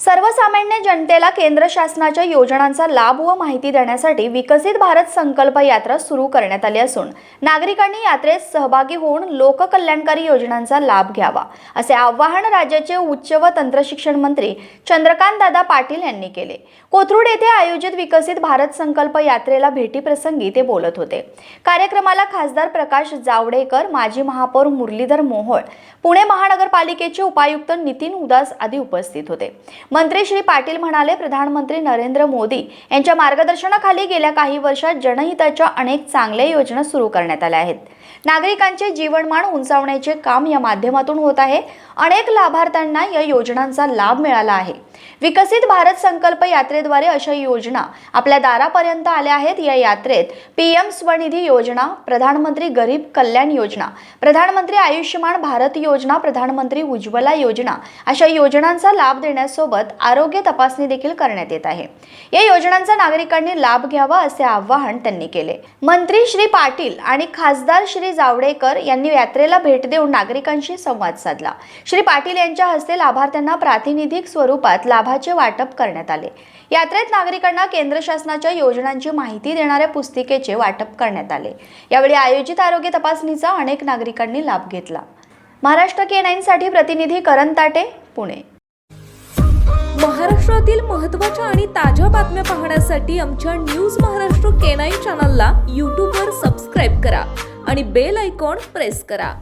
सर्वसामान्य जनतेला केंद्र शासनाच्या योजनांचा लाभ व माहिती देण्यासाठी विकसित भारत संकल्प यात्रा सुरू करण्यात आली असून नागरिकांनी यात्रेत सहभागी होऊन लोककल्याणकारी योजनांचा लाभ घ्यावा असे आवाहन राज्याचे उच्च व तंत्रशिक्षण मंत्री चंद्रकांत दादा पाटील यांनी केले. कोथरूड येथे आयोजित विकसित भारत संकल्प यात्रेला भेटीप्रसंगी ते बोलत होते. कार्यक्रमाला खासदार प्रकाश जावडेकर माजी महापौर मुरलीधर मोहोळ पुणे महानगरपालिकेचे उपायुक्त नितीन उदास आदी उपस्थित होते. मंत्री श्री पाटील म्हणाले प्रधानमंत्री नरेंद्र मोदी यांच्या मार्गदर्शनाखाली गेल्या काही वर्षात जनहिताच्या अनेक चांगल्या योजना सुरू करण्यात आल्या आहेत. नागरिकांचे जीवनमान उंचावण्याचे काम या माध्यमातून होत आहे. अनेक लाभार्थ्यांना या योजनांचा लाभ मिळाला आहे. विकसित भारत संकल्प यात्रेद्वारे अशा योजना आपल्या दारापर्यंत आल्या आहेत. या यात्रेत पीएम स्वनिधी योजना प्रधानमंत्री गरीब कल्याण योजना प्रधानमंत्री आयुष्यमान भारत योजना प्रधानमंत्री उज्ज्वला योजना अशा योजनांचा लाभ देण्यासोबत आरोग्य तपासणी देखील करण्यात येत आहे. या योजनांचा नागरिकांनी लाभ घ्यावा असे आवाहन त्यांनी केले. मंत्री श्री पाटील आणि खासदार श्री जावडेकर यांनी यात्रेला भेट देऊन नागरिकांशी संवाद साधला. श्री पाटील यांच्या हस्ते लाभार्थ्यांना प्रातिनिधिक स्वरूपात लाभाचे वाटप करण्यात आले. यात्रेत नागरिकांना केंद्र शासनाच्या योजनांची माहिती देणाऱ्या पुस्तिकेचे वाटप करण्यात आले. यावेळी आयोजित आरोग्य तपासणीचा अनेक नागरिकांनी लाभ घेतला. महाराष्ट्र के नाईन साठी प्रतिनिधी करण ताटे पुणे. महाराष्ट्रातील महत्त्वाच्या आणि ताज्या बातम्या पाहण्यासाठी आमच्या न्यूज महाराष्ट्र के नाईन चॅनलला यूट्यूबवर सबस्क्राईब करा आणि बेल आयकॉन प्रेस करा.